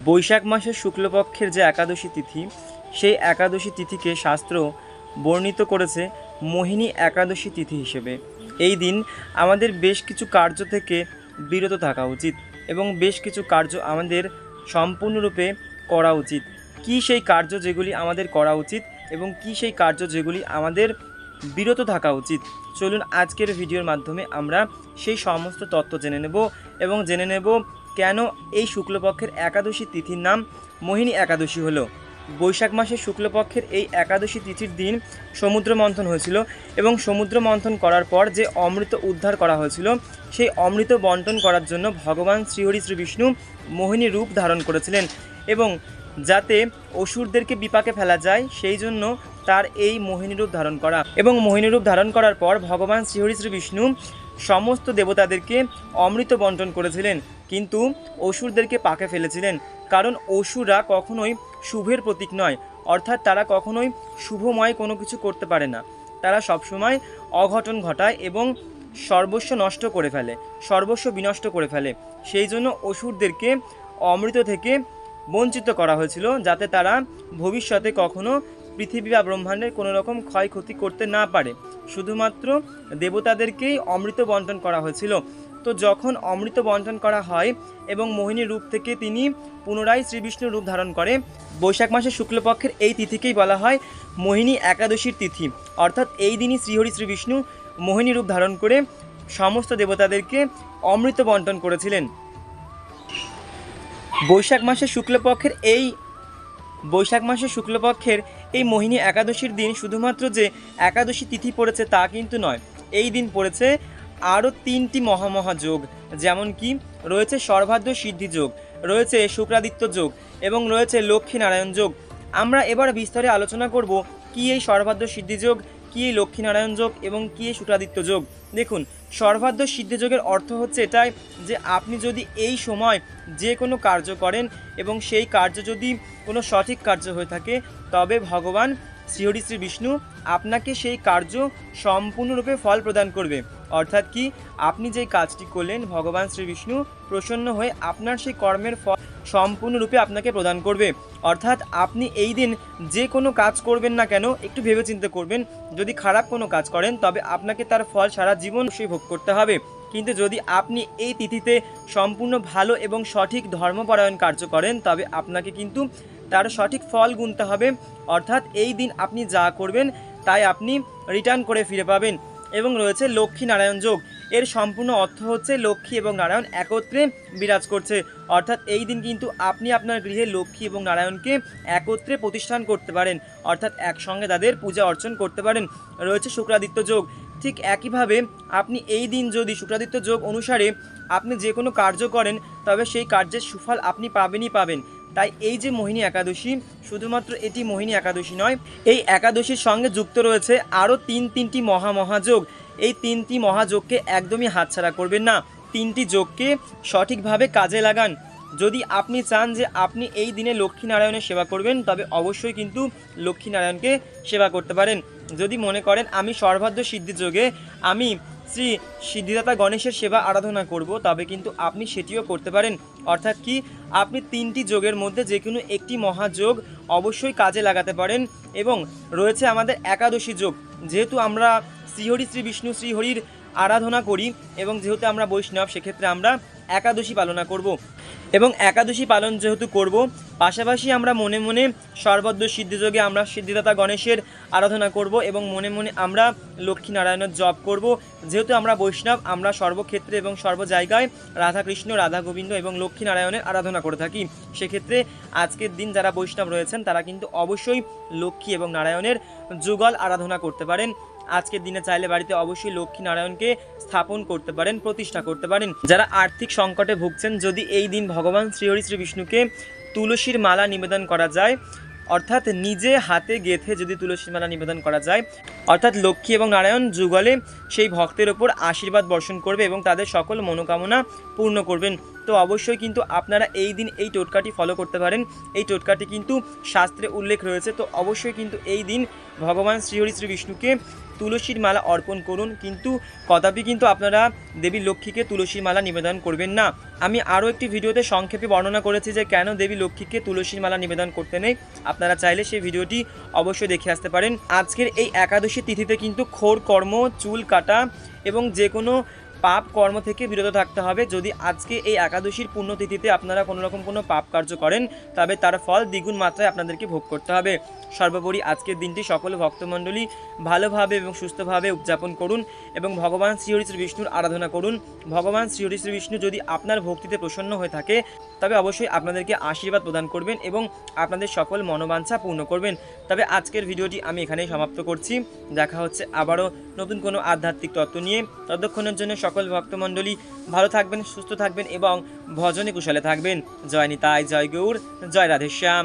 বৈশাখ মাসের শুক্লপক্ষের যে একাদশী তিথি, সেই একাদশী তিথিকে শাস্ত্র বর্ণিত করেছে মোহিনী একাদশী তিথি হিসেবে। এই দিন আমাদের বেশ কিছু কার্য থেকে বিরত থাকা উচিত এবং বেশ কিছু কার্য আমাদের সম্পূর্ণরূপে করা উচিত। কী সেই কার্য যেগুলি আমাদের করা উচিত এবং কী সেই কার্য যেগুলি আমাদের বিরত থাকা উচিত? চলুন আজকের ভিডিওর মাধ্যমে আমরা সেই সমস্ত তত্ত্ব জেনে নেব এবং জেনে নেব কেন এই শুক্লপক্ষের একাদশী তিথির নাম মোহিনী একাদশী হলো? বৈশাখ মাসের শুক্লপক্ষের এই একাদশী তিথির দিন সমুদ্র মন্থন হয়েছিল এবং সমুদ্র মন্থন করার পর যে অমৃত উদ্ধার করা হয়েছিল, সেই অমৃত বন্টন করার জন্য ভগবান শ্রীহরি শ্রী বিষ্ণু মোহিনী রূপ ধারণ করেছিলেন এবং যাতে অসুরদেরকে বিপাকে ফেলা যায়, সেই জন্য তার এই মোহিনী রূপ ধারণ করা। এবং মোহিনী রূপ ধারণ করার পর ভগবান শ্রীহরি শ্রী বিষ্ণু সমস্ত দেবতাদেরকে অমৃত বন্টন করেছিলেন, কিন্তু অসুরদেরকে পাকে ফেলেছিলেন, কারণ অসুররা কখনোই শুভের প্রতীক নয়, অর্থাৎ তারা কখনোই শুভময় কোনো কিছু করতে পারে না। তারা সবসময় অঘটন ঘটায় এবং সর্বস্ব নষ্ট করে ফেলে, সর্বস্ব বিনষ্ট করে ফেলে। সেই জন্য অসুরদেরকে অমৃত থেকে বঞ্চিত করা হয়েছিল, যাতে তারা ভবিষ্যতে কখনো পৃথিবী বা ব্রহ্মাণ্ডের কোনো রকম ক্ষয়ক্ষতি করতে না পারে। শুধুমাত্র দেবতাদেরকেই অমৃত বন্টন করা হয়েছিল। তো যখন অমৃত বন্টন করা হয় এবং মোহিনী রূপ থেকে তিনি পুনরায় শ্রীবিষ্ণুর রূপ ধারণ করে, বৈশাখ মাসের শুক্লপক্ষের এই তিথিকেই বলা হয় মোহিনী একাদশীর তিথি। অর্থাৎ এই দিনই শ্রীহরি শ্রীবিষ্ণু মোহিনী রূপ ধারণ করে সমস্ত দেবতাদেরকে অমৃত বন্টন করেছিলেন। বৈশাখ মাসের শুক্লপক্ষের এই বৈশাখ মাসের শুক্লপক্ষের এই মোহিনী একাদশীর দিন শুধুমাত্র যে একাদশী তিথি পড়েছে তা কিন্তু নয়, এই দিন পড়েছে আরও তিনটি মহামহা যোগ, যেমন কি রয়েছে সর্বাধ্য সিদ্ধি যোগ, রয়েছে শুক্রাদিত্য যোগ এবং রয়েছে লক্ষ্মীনারায়ণ যোগ। আমরা এবার বিস্তারে আলোচনা করব কি এই সর্বাধ্য সিদ্ধি যোগ কি লক্ষ্মীনারায়ণ যোগ এবং কি শুক্রাদিত্য যোগ? দেখুন সর্বাধ্য সিদ্ধি যোগের অর্থ হচ্ছে এটাই যে আপনি যদি এই সময় যে কোনো কার্য করেন এবং সেই কার্য যদি কোনো সঠিক কার্য হয়ে থাকে, তবে ভগবান শ্রীহরি শ্রী বিষ্ণু আপনাকে সেই কার্য সম্পূর্ণরূপে ফল প্রদান করবে। অর্থাৎ কি, আপনি যেই কাজটি করলেন, ভগবান শ্রী বিষ্ণু প্রসন্ন হয়ে আপনার সেই কর্মের ফল সম্পূর্ণরূপে আপনাকে প্রদান করবে। অর্থাৎ আপনি এই দিন যে কোনো কাজ করবেন না কেন, একটু ভেবেচিন্তে করবেন। যদি খারাপ কোনো কাজ করেন, তবে আপনাকে তার ফল সারা জীবন সেই ভোগ করতে হবে। কিন্তু যদি আপনি এই তিথিতে সম্পূর্ণ ভালো এবং সঠিক ধর্মপরায়ণ কার্য করেন, তবে আপনাকে কিন্তু তার সঠিক ফল গুনতে হবে। অর্থাৎ এই দিন আপনি যা করবেন, তাই আপনি রিটার্ন করে ফিরে পাবেন। এবং রয়েছে লক্ষ্মী নারায়ণ যোগ। এর সম্পূর্ণ অর্থ হচ্ছে লক্ষ্মী এবং নারায়ণ একত্রে বিরাজ করছে। অর্থাৎ এই দিন কিন্তু আপনি আপনার গৃহে লক্ষ্মী এবং নারায়ণকে একত্রে প্রতিষ্ঠান করতে পারেন। অর্থাৎ একসঙ্গে তাদের পূজা অর্চন করতে পারেন। রয়েছে শুক্রাদিত্য যোগ। ঠিক একইভাবে আপনি এই দিন যদি শুক্রাদিত্য যোগ অনুসারে আপনি যে কোনো কার্য করেন, তবে সেই কার্যের সুফল আপনি পাবেনই পাবেন। তাই এই যে মোহিনী একাদশী, শুধুমাত্র এটি মোহিনী একাদশী নয়, এই একাদশীর সঙ্গে যুক্ত রয়েছে আরও তিন তিনটি মহা মহাযোগ এই তিনটি মহাযোগকে একদমই হাতছাড়া করবেন না। তিনটি যোগকে সঠিকভাবে কাজে লাগান। যদি আপনি চান যে আপনি এই দিনে লক্ষ্মীনারায়ণের সেবা করবেন, তবে অবশ্যই কিন্তু লক্ষ্মীনারায়ণকে সেবা করতে পারেন। যদি মনে করেন, আমি সর্বাধ্য সিদ্ধি যোগে আমি শ্রী সিদ্ধিদাতা গণেশের সেবা আরাধনা করব, তবে কিন্তু আপনি সেটিও করতে পারেন। অর্থাৎ কি? আপনি তিনটি যোগের মধ্যে যে কোনো একটি মহাযোগ অবশ্যই কাজে লাগাতে পারেন এবং রয়েছে আমাদের একাদশী যোগ। যেহেতু আমরা শ্রীহরি শ্রী বিষ্ণু শ্রীহরির আরাধনা করি এবং যেহেতু আমরা বৈষ্ণব, সেক্ষেত্রে আমরা একাদশী পালনা করব। এবং একাদশী পালন যেহেতু করব পাশাপাশি আমরা মনে মনে সর্বদ্র সিদ্ধিযোগে আমরা সিদ্ধিদাতা গণেশের আরাধনা করব এবং মনে মনে আমরা লক্ষ্মীনারায়ণের জপ করব। যেহেতু আমরা বৈষ্ণব, আমরা সর্বক্ষেত্রে এবং সর্ব জায়গায় রাধাকৃষ্ণ রাধা গোবিন্দ এবং লক্ষ্মীনারায়ণের আরাধনা করে থাকি। সেক্ষেত্রে আজকের দিন যারা বৈষ্ণব রয়েছেন, তারা কিন্তু অবশ্যই লক্ষ্মী এবং নারায়ণের যুগল আরাধনা করতে পারেন। আজকের দিনে চাইলে বাড়িতে অবশ্যই লক্ষ্মী নারায়ণকে স্থাপন করতে পারেন, প্রতিষ্ঠা করতে পারেন। যারা আর্থিক সংকটে ভুগছেন, যদি এই দিন ভগবান শ্রীহরি শ্রী বিষ্ণুকে তুলসীর মালা নিবেদন করা যায়। অর্থাৎ নিজে হাতে গেথে যদি তুলসীর মালা নিবেদন করা যায়, অর্থাৎ লক্ষ্মী এবং নারায়ণ যুগলে সেই ভক্তের ওপর আশীর্বাদ বর্ষণ করবে এবং তাদের সকল মনোকামনা পূর্ণ করবেন। তো অবশ্যই কিন্তু আপনারা এই দিন এই টোটকাটি ফলো করতে পারেন। এই টোটকাটি কিন্তু শাস্ত্রে উল্লেখ রয়েছে। তো অবশ্যই কিন্তু এই দিন ভগবান শ্রীহরি শ্রী বিষ্ণুকে তুলসীর মালা অর্পণ করুন। কিন্তু কদাপি কিন্তু আপনারা দেবী লক্ষ্মীকে তুলসীর মালা নিবেদন করবেন না। আমি আরও একটি ভিডিওতে সংক্ষেপে বর্ণনা করেছি যে কেন দেবী লক্ষ্মীকে তুলসীর মালা নিবেদন করতে নেই। আপনারা চাইলে সেই ভিডিওটি অবশ্যই দেখে আসতে পারেন। আজকের এই একাদশী তিথিতে কিন্তু খোর, কর্ম, চুল কাটা এবং যে কোনো পাপ কর্ম থেকে বিরত থাকতে হবে। যদি আজকে এই একাদশীর পুণ্যতিথিতে আপনারা কোনো রকম কোনো পাপ কার্য করেন, তবে তার ফল দ্বিগুণ মাত্রায় আপনাদেরকে ভোগ করতে হবে। সর্বোপরি আজকের দিনটি সকল ভক্তমণ্ডলী ভালোভাবে এবং সুস্থভাবে উদযাপন করুন এবং ভগবান শ্রীহরি শ্রী বিষ্ণুর আরাধনা করুন। ভগবান শ্রীহরি শ্রী বিষ্ণু যদি আপনার ভক্তিতে প্রসন্ন হয়ে থাকে, তবে অবশ্যই আপনাদেরকে আশীর্বাদ প্রদান করবেন এবং আপনাদের সকল মনোবাঞ্ছা পূর্ণ করবেন। তবে আজকের ভিডিওটি আমি এখানেই সমাপ্ত করছি। দেখা হচ্ছে আবারও নতুন কোনো আধ্যাত্মিক তত্ত্ব নিয়ে। ততক্ষণের জন্য সকল ভক্তমণ্ডলী ভালো থাকবেন, সুস্থ থাকবেন এবং ভজনে কুশলে থাকবেন। জয় নিতাই, জয় গৌর, জয় রাধেশ্যাম।